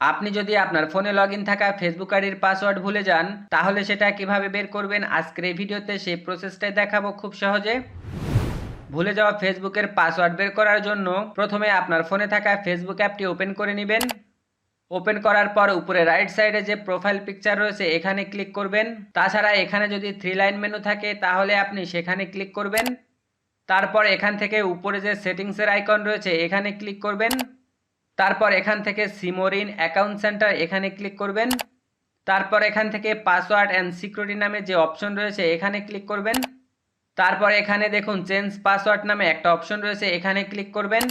আপনি যদি আপনার ফোনে লগ থাকা ফেসবুক আইডির পাসওয়ার্ড ভুলে যান, তাহলে সেটা কীভাবে বের করবেন আজকের এই ভিডিওতে সেই প্রসেসটাই দেখাবো খুব সহজে। ভুলে যাওয়া ফেসবুকের পাসওয়ার্ড বের করার জন্য প্রথমে আপনার ফোনে থাকা ফেসবুক অ্যাপটি ওপেন করে নেবেন। ওপেন করার পর উপরে রাইট সাইডে যে প্রোফাইল পিকচার রয়েছে, এখানে ক্লিক করবেন। তাছাড়া এখানে যদি থ্রি লাইন মেনু থাকে, তাহলে আপনি সেখানে ক্লিক করবেন। তারপর এখান থেকে উপরে যে সেটিংসের আইকন রয়েছে, এখানে ক্লিক করবেন। তারপর এখান থেকে সিমোরিন অ্যাকাউন্ট সেন্টার এখানে ক্লিক করবেন। তারপর এখান থেকে পাসওয়ার্ড অ্যান্ড সিকিউরিটি নামে যে অপশন রয়েছে এখানে ক্লিক করবেন। তারপর এখানে দেখুন চেঞ্জ পাসওয়ার্ড নামে একটা অপশন রয়েছে এখানে ক্লিক করবেন।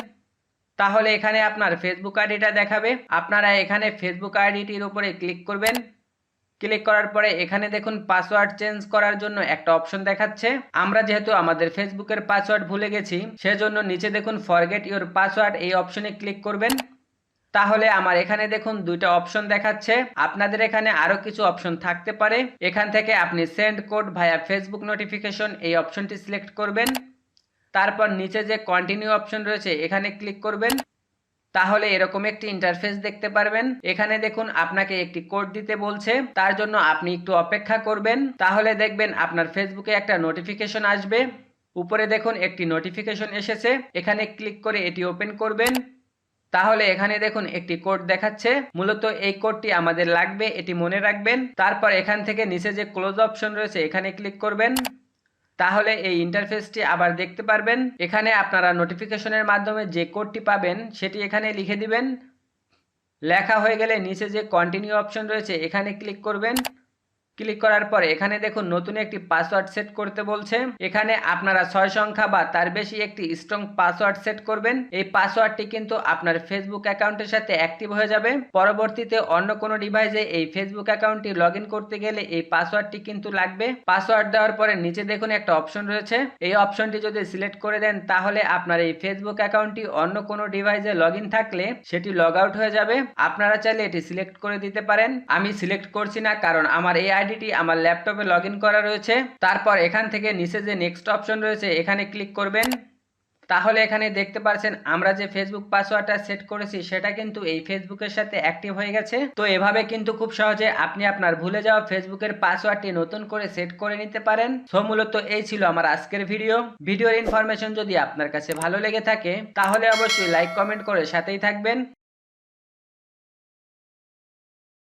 তাহলে এখানে আপনার ফেসবুক আইডিটা দেখাবে। আপনারা এখানে ফেসবুক আইডিটির উপরে ক্লিক করবেন। ক্লিক করার পরে এখানে দেখুন পাসওয়ার্ড চেঞ্জ করার জন্য একটা অপশন দেখাচ্ছে। আমরা যেহেতু আমাদের ফেসবুকের পাসওয়ার্ড ভুলে গেছি, সেজন্য নিচে দেখুন ফরগেট ইওর পাসওয়ার্ড এই অপশনে ক্লিক করবেন। তাহলে আমার এখানে দেখুন দুইটা অপশন দেখাচ্ছে। আপনাদের এখানে আরও কিছু অপশন থাকতে পারে। এখান থেকে আপনি send code via Facebook notification এই অপশনটি সিলেক্ট করবেন। তারপর নিচে যে কন্টিনিউ অপশন রয়েছে, এখানে ক্লিক করবেন। তাহলে এরকম একটি ইন্টারফেস দেখতে পারবেন। এখানে দেখুন আপনাকে একটি কোড দিতে বলছে। তার জন্য আপনি একটু অপেক্ষা করবেন। তাহলে দেখবেন আপনার ফেসবুকে একটা নোটিফিকেশন আসবে। উপরে দেখুন একটি নোটিফিকেশন এসেছে। এখানে ক্লিক করে এটি ওপেন করবেন। তাহলে এখানে দেখুন একটি কোড দেখাচ্ছে। মূলত এই কোডটি আমাদের লাগবে, এটি মনে রাখবেন। তারপর এখান থেকে নিচে যে ক্লোজ অপশন রয়েছে, এখানে ক্লিক করবেন। তাহলে এই ইন্টারফেসটি আবার দেখতে পারবেন। এখানে আপনারা নোটিফিকেশনের মাধ্যমে যে কোডটি পাবেন, সেটি এখানে লিখে দিবেন। লেখা হয়ে গেলে নিচে যে কন্টিনিউ অপশন রয়েছে, এখানে ক্লিক করবেন। ক্লিক করার পরে এখানে দেখুন নতুন একটি পাসওয়ার্ড সেট করতে বলছে। এখানে আপনারা ছয় সংখ্যা বা তার বেশি একটি স্ট্রং পাসওয়ার্ড সেট করবেন। এই পাসওয়ার্ডটি কিন্তু আপনার ফেসবুক অ্যাকাউন্টের সাথে অ্যাক্টিভ হয়ে যাবে। পরবর্তীতে অন্য কোনো ডিভাইসে এই ফেসবুক অ্যাকাউন্টটি লগ করতে গেলে এই পাসওয়ার্ডটি কিন্তু লাগবে। পাসওয়ার্ড দেওয়ার পরে নিচে দেখুন একটা অপশন রয়েছে। এই অপশনটি যদি সিলেক্ট করে দেন, তাহলে আপনার এই ফেসবুক অ্যাকাউন্টটি অন্য কোনো ডিভাইসে লগ থাকলে সেটি লগ আউট হয়ে যাবে। আপনারা চাইলে এটি সিলেক্ট করে দিতে পারেন। আমি সিলেক্ট করছি না কারণ আমার এই আইডিটি আমার ল্যাপটপে লগ করা রয়েছে। তারপর এখান থেকে নিচে যে নেক্সট অপশন রয়েছে, এখানে ক্লিক করবেন। তাহলে এখানে দেখতে পাচ্ছেন আমরা যে ফেসবুক পাসওয়ার্ডটা সেট করেছি, সেটা কিন্তু এই ফেসবুকের সাথে অ্যাক্টিভ হয়ে গেছে। তো এভাবে কিন্তু খুব সহজে আপনি আপনার ভুলে যাওয়া ফেসবুকের পাসওয়ার্ডটি নতুন করে সেট করে নিতে পারেন। সো মূলত এই ছিল আমার আজকের ভিডিও ভিডিওর ইনফরমেশন যদি আপনার কাছে ভালো লেগে থাকে, তাহলে অবশ্যই লাইক কমেন্ট করে সাথেই থাকবেন।